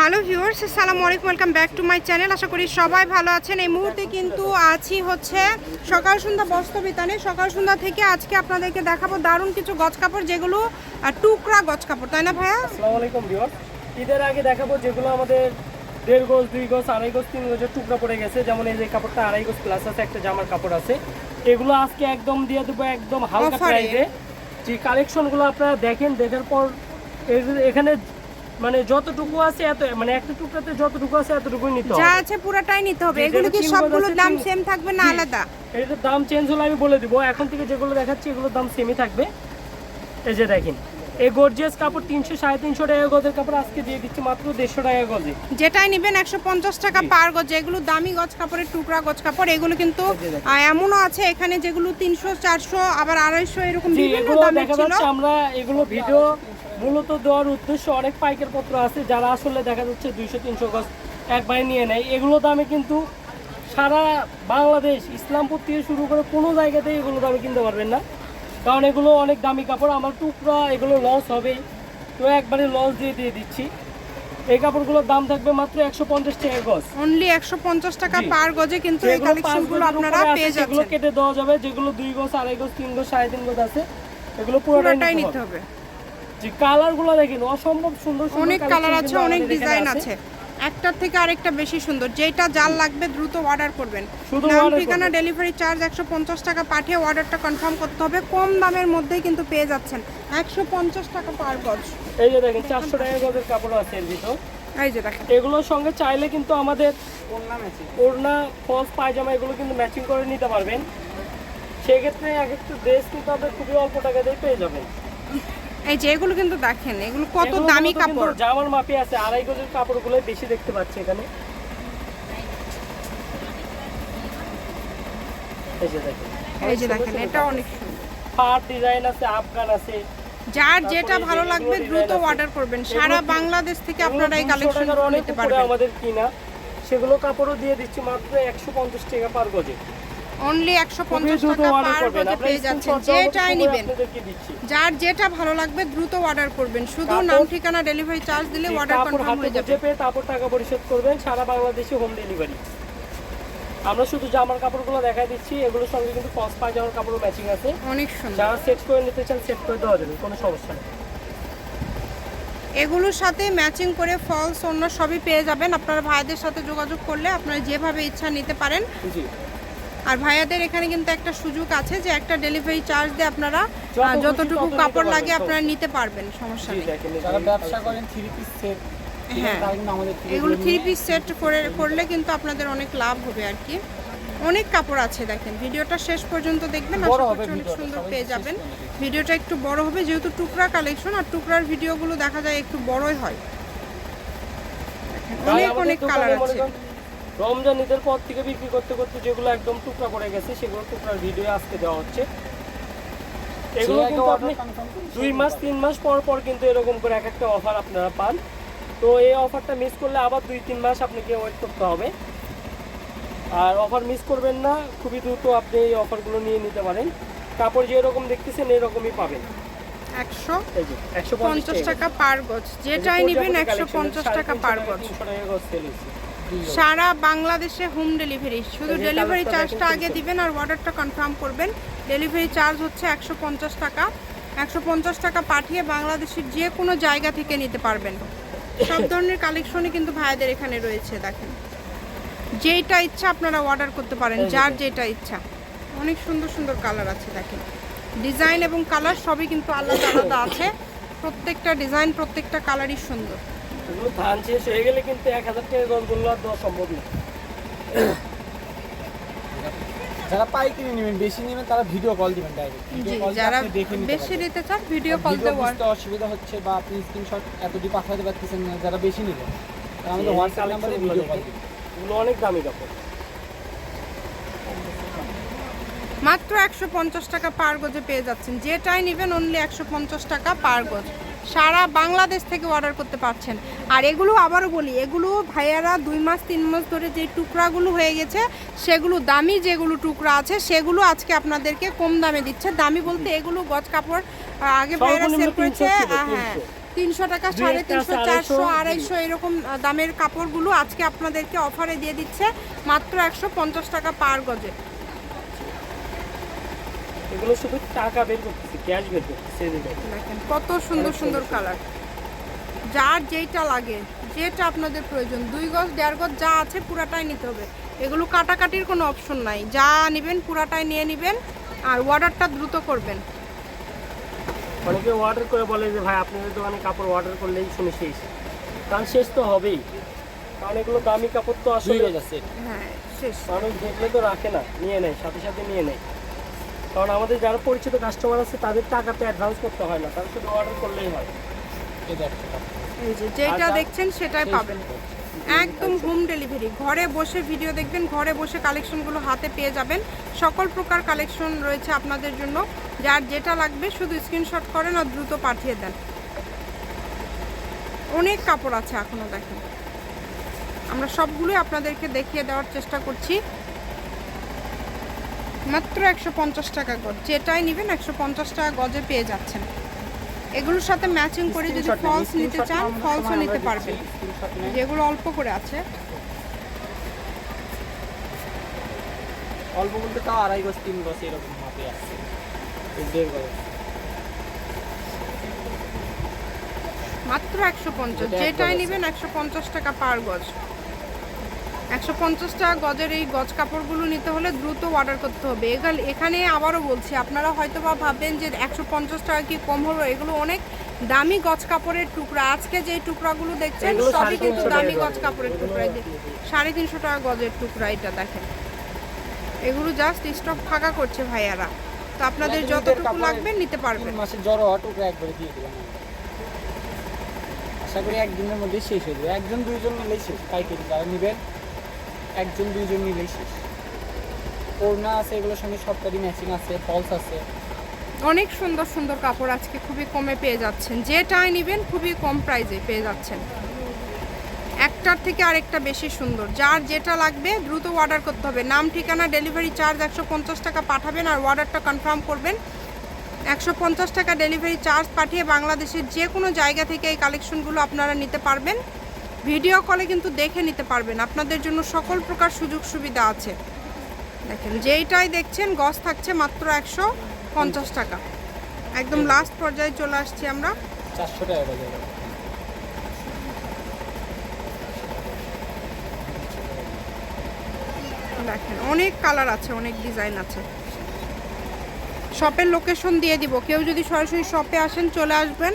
Hello viewers আসসালামু আলাইকুম welcome back to my channel. আশা করি সবাই ভালো আছেন। এই মুহূর্তে কিন্তু আছি হচ্ছে সকাল সন্ধ্যা বস্ত্র বিতানে সকাল সন্ধ্যা থেকে আজকে আপনাদেরকে দেখাবো দারুণ কিছু গজ কাপড় যেগুলো টুকরা গজ কাপড় তাই না ভাইয়া? আসসালামু আলাইকুম ভিউয়ার ঈদের আগে দেখাবো যেগুলো আমাদের দেড় গজ দুই গজ আড়াই গজ তিন গজের টুকরা পড়ে গেছে। যেমন এই যে কাপড়টা আড়াই গজ প্লাস আছে একটা জামার কাপড় আছে। এগুলো আজকে একদম দিয়ে দেবো একদম হালকা প্রাইসে যে কালেকশনগুলো আপনারা দেখেন দেখার পর এখানে মানে যতটুকু আছে এত মানে একটা টুকরাতে যতটুকু আছে এতটুকুই নিতে হবে। যা আছে পুরাটাই নিতে হবে। এগুলো কি সবগুলোর দাম সেম থাকবে না। আলাদা? এটার দাম চেঞ্জ হলে আমি বলে দিব। এখন থেকে যেগুলো দেখাচ্ছি এগুলোর দাম সেমই থাকবে। এই যে দেখেন এই গর্জিয়াস কাপড় তিনশো সাড়ে তিনশো টাকা গজের কাপড় আজকে দিয়ে দিচ্ছি মাত্র দেড়শো টাকা গজে। যেটাই নেবেন একশো পঞ্চাশ টাকা পার গজ। যেগুলো দামি গজ কাপড়ের টুকরা গজ কাপড়। এগুলো কিন্তু এমনও আছে এখানে যেগুলো তিনশো চারশো আবার আড়াইশো এরকম বিভিন্ন এগুলো দামের ছিল। আমরা এগুলো ভিডিও মূলত দেওয়ার উদ্দেশ্য অনেক পাইকার পত্র আছে যারা আসলে দেখা যাচ্ছে দুইশো তিনশো গজ একবারে নিয়ে নেয়। এগুলো দামে কিন্তু সারা বাংলাদেশ ইসলামপুর থেকে শুরু করে কোনো জায়গাতেই এগুলো দামে কিনতে পারবেন না। কারণ এগুলো অনেক দামি কাপড় আমার টুকরা এগুলো লস হবেই তো একবারে লস দিয়ে দিয়ে দিচ্ছি। এই কাপড়গুলোর দাম থাকবে মাত্র একশো পঞ্চাশ টাকা গজ। অনলি একশো পঞ্চাশ টাকা। পার গজে কিন্তু এই কালেকশনগুলো আপনারা পেয়ে সেগুলো যাচ্ছেন। কেটে দেওয়া যাবে। যেগুলো দুই গজ আড়াই গজ তিন গজ সাড়ে তিন গজ আছে এগুলো পুরোটাই নিতে হবে। যে দেখেন অসম্ভব সুন্দর অনেক কালার আছে অনেক ডিজাইন আছে। একটার থেকে আরেকটা বেশি সুন্দর। যেটা যার লাগবে দ্রুত অর্ডার করবেন। নাম ঠিকানা ডেলিভারি চার্জ একশো পঞ্চাশ টাকা পাঠিয়ে অর্ডারটা কনফার্ম করতে হবে। কম দামের মধ্যেই কিন্তু পেয়ে যাচ্ছেন। একশো পঞ্চাশ টাকা পার গজ। এই যে দেখেন চারশো টাকা গজের কাপড় আছে এর ভিতর। এই যে দেখেন। এগুলোর সঙ্গে চাইলে কিন্তু আমাদের ওড়না ফলস পায়জামা এগুলো কিন্তু ম্যাচিং করে নিতে পারবেন। সেক্ষেত্রে এক একটা ড্রেস কিন্তু আপনি খুবই অল্প টাকা দিয়ে পেয়ে যাবেন। এই যে এগুলো কিন্তু দেখেন এগুলো কত দামি কাপড়। জামার মাপে আছে আড়াই গজের বেশি দেখতে পাচ্ছি এখানে। এই যে দেখেন। এই যে দেখেন এটা অনেক সুন্দর। পাট ডিজাইন আছে আফগান আছে। যার যেটা ভালো লাগবে দ্রুত। অর্ডার করবেন। সারা বাংলাদেশ থেকে আপনারা এই কালেকশন নিতে পারবেন। আমাদের কিনা। সেগুলো কাপড়ও দিয়ে দিচ্ছি মাত্র একশো পঞ্চাশ টাকা পার গজে। অনলি একশো পঞ্চাশ টাকা পার করবেন। পেয়ে যাচ্ছেন। যেটাই নেবেন যার যেটা ভালো লাগবে দ্রুত অর্ডার করবেন। শুধু নাম ঠিকানা ডেলিভারি চার্জ দিলে অর্ডার কনফার্ম হয়ে যাবে। তারপর টাকা পরিশোধ করবেন। সারা বাংলাদেশে হোম ডেলিভারি আমরা শুধু জামার কাপড়গুলো দেখাই দিচ্ছি। এগুলোর সঙ্গে কিন্তু ফলস পায়জামার কাপড়ও ম্যাচিং আছে। অনেক সুন্দর। যারা সেট করে নিতে চান সেট করে দেওয়া যাবে কোনো সমস্যা নেই। এগুলোর সাথে ম্যাচিং করে ফলস অন্য সবই পেয়ে যাবেন। আপনারা ভাইদের সাথে যোগাযোগ করলে আপনারা যেভাবে ইচ্ছা নিতে পারেন। জি। আর ভাইয়াদের এখানে কিন্তু একটা সুযোগ আছে যে একটা ডেলিভারি চার্জ দিয়ে আপনারা যতটুকু কাপড় লাগে আপনারা নিতে পারবেন সমস্যা নেই। যারা ব্যবসা করেন থ্রি পিস সেট হ্যাঁ। এগুলো এগুলো থ্রি পিস সেট করে করলে কিন্তু আপনাদের অনেক লাভ হবে আর কি। অনেক কাপড় আছে দেখেন ভিডিওটা শেষ পর্যন্ত দেখবেন আশা করছি অনেক সুন্দর পেয়ে যাবেন। ভিডিওটা একটু বড় হবে যেহেতু টুকরা কালেকশন আর টুকরার ভিডিওগুলো দেখা যায় একটু বড়ই হয়। অনেক অনেক কালার আছে। রমজান ঈদের পর থেকে বিক্রি করতে করতে যেগুলো একদম টুকরা করে গেছে সেগুলো টুকরার ভিডিও আজকে দেওয়া হচ্ছে। এগুলো কিন্তু আপনি দুই মাস তিন মাস পর পর কিন্তু এরকম করে এক একটা অফার আপনারা পান। তো এই অফারটা মিস করলে আবার দুই তিন মাস আপনাকে ওয়েট করতে হবে। আর অফার মিস করবেন না খুবই দ্রুত আপনি এই অফারগুলো নিয়ে নিতে পারেন। কাপড় যেরকম দেখতেছেন এরকমই পাবেন। একশো একশো পঞ্চাশ টাকা। পার গজ। যেটাই নেবেন একশো পঞ্চাশ টাকা পার গজ। সারা বাংলাদেশে হোম ডেলিভারি। শুধু ডেলিভারি চার্জটা আগে দিবেন আর অর্ডারটা কনফার্ম করবেন। ডেলিভারি চার্জ হচ্ছে একশো পঞ্চাশ টাকা। একশো পঞ্চাশ টাকা পাঠিয়ে বাংলাদেশের যে কোনো জায়গা থেকে নিতে পারবেন। সব ধরনের কালেকশনই কিন্তু ভাইদের এখানে রয়েছে দেখেন। যেইটা ইচ্ছা আপনারা অর্ডার করতে পারেন যার। যেটা ইচ্ছা। অনেক সুন্দর সুন্দর কালার আছে দেখেন। ডিজাইন এবং কালার সবই কিন্তু আলাদা আলাদা আছে। প্রত্যেকটা ডিজাইন প্রত্যেকটা কালারই সুন্দর। এগুলো ধান শেষ হয়ে গেলে কিন্তু এক হাজার টাকা গজগুলো আর দেওয়া সম্ভব না। যারা পাইকারি নেবেন বেশি নেবেন তারা ভিডিও কল দিবেন ডাইরেক্ট ভিডিও কল যারা দেখে নিতে বেশি নিতে চান ভিডিও কল বুঝতে অসুবিধা হচ্ছে বা আপনি স্ক্রিনশট এতটি পাঠাতে পারতেছেন না যারা বেশি নেবেন তারা আমাদের হোয়াটসঅ্যাপ নাম্বারে ভিডিও কল। এগুলো অনেক দামি কাপড়। মাত্র একশো পঞ্চাশ টাকা পার গজে পেয়ে যাচ্ছেন। যেটাই নেবেন অনলি একশো পঞ্চাশ টাকা পার গজ। সারা বাংলাদেশ থেকে অর্ডার করতে পারছেন। আর এগুলো আবারও বলি এগুলো ভাইয়ারা দুই মাস তিন মাস ধরে যে টুকরাগুলো হয়ে গেছে সেগুলো দামি যেগুলো টুকরা আছে সেগুলো আজকে আপনাদেরকে কম দামে দিচ্ছে। দামি বলতে এগুলো গজ কাপড় আগে ভাইয়ারা সেল করেছে 300 ছিল, আহ, হ্যাঁ তিনশো। টাকা সাড়ে তিনশো চারশো আড়াইশো। আড়াইশো এরকম দামের কাপড়গুলো আজকে আপনাদেরকে অফারে দিয়ে দিচ্ছে মাত্র একশো পঞ্চাশ টাকা পার গজে। এগুলো শুধু টাকা বের করতেছি ক্যাশ বের করতেছি দেখেন। কত সুন্দর সুন্দর কালার যার যেইটা লাগে যেটা আপনাদের প্রয়োজন দুই গজ দেড় গজ যা আছে পুরাটাই নিতে হবে। এগুলো কাটাকাটির কোনো অপশন নাই। যা নেবেন পুরাটাই নিয়ে নেবেন আর অর্ডারটা দ্রুত করবেন। অনেকে অর্ডার করে বলে যে ভাই আপনাদের দোকানে কাপড় অর্ডার করলেই শুনে শেষ। কারণ শেষ তো হবেই। কারণ এগুলো দামি কাপড় তো আসলে আছে হ্যাঁ শেষ। মানুষ দেখলে তো রাখে না নিয়ে নেয় সাথে সাথে নিয়ে নেয়। কারণ আমাদের যারা পরিচিত কাস্টমার আছে তাদের টাকাতে অ্যাডভান্স করতে হয় না। তারা শুধু অর্ডার করলেই হয়। এই যে যেটা আচ্ছা। দেখছেন সেটাই পাবেন। একদম হোম ডেলিভারি ঘরে বসে ভিডিও দেখবেন ঘরে বসে কালেকশনগুলো হাতে পেয়ে যাবেন। সকল প্রকার কালেকশন রয়েছে আপনাদের জন্য। যার যেটা লাগবে শুধু স্ক্রিনশট করেন আর দ্রুত পাঠিয়ে দেন। অনেক কাপড় আছে এখনও দেখেন। আমরা সবগুলোই আপনাদেরকে দেখিয়ে দেওয়ার চেষ্টা করছি। মাত্র একশো পঞ্চাশ টাকা গজ। যেটাই নেবেন একশো পঞ্চাশ টাকা গজে পেয়ে যাচ্ছেন। এগুলোর সাথে ম্যাচিং করে যদি ফলস নিতে চান ফলসও নিতে পারবেন। যেগুলো অল্প করে আছে। অল্প বলতে তাও আড়াই গজ তিন গজ এরকম মাপে দেড় গজ। মাত্র একশো পঞ্চাশ। যেটাই নেবেন একশো পঞ্চাশ টাকা পার গজ। একশো পঞ্চাশ টাকা গজের এই গজ কাপড়গুলো নিতে হলে দ্রুত অর্ডার করতে হবে। এখানে এখানে আবারও বলছি আপনারা হয়তো বা ভাববেন যে একশো পঞ্চাশ টাকা কি কম হলো? এগুলো অনেক দামি গজ কাপড়ের টুকরা। আজকে যে টুকরাগুলো দেখছেন সবই কিন্তু দামি গজ কাপড়ের টুকরা। সাড়ে তিনশো টাকা গজের টুকরা এটা দেখেন। এগুলো জাস্ট স্টক ফাঁকা করছে ভাইয়ারা। তো আপনাদের যতটুকু লাগবে নিতে পারবেন। মাসের জ্বর হওয়া টুকরা একবারে দিয়ে দিলাম আশা করি একদিনের মধ্যে শেষ হয়ে যাবে। একজন দুইজন নিলেই শেষ। পাইকারি যারা নেবেন। একজন, দুইজন নিলেই শেষ। ওড়না আছে, এগুলোর সঙ্গে সবটারই ম্যাচিং আছে ফলস আছে। অনেক সুন্দর সুন্দর কাপড় আজকে খুবই কমে পেয়ে যাচ্ছেন। যেটাই নেবেন, খুবই কম প্রাইসে পেয়ে যাচ্ছেন। একটার থেকে আরেকটা বেশি সুন্দর। যার যেটা লাগবে, দ্রুত অর্ডার করতে হবে। নাম, ঠিকানা ডেলিভারি চার্জ একশো পঞ্চাশ টাকা পাঠাবেন আর অর্ডারটা কনফার্ম করবেন। একশো পঞ্চাশ টাকা ডেলিভারি চার্জ পাঠিয়ে বাংলাদেশের যে কোনো জায়গা থেকে এই কালেকশনগুলো আপনারা নিতে পারবেন। ভিডিও কলে কিন্তু দেখে নিতে পারবেন। আপনাদের জন্য সকল প্রকার সুযোগ সুবিধা আছে। দেখেন যেইটাই দেখছেন গস থাকছে মাত্র একশো পঞ্চাশ টাকা। একদম লাস্ট পর্যায়ে চলে আসছি আমরা। চারশো টাকা দেখেন অনেক কালার আছে অনেক ডিজাইন আছে। শপের লোকেশন দিয়ে দিব। কেউ যদি সরাসরি শপে আসেন চলে আসবেন।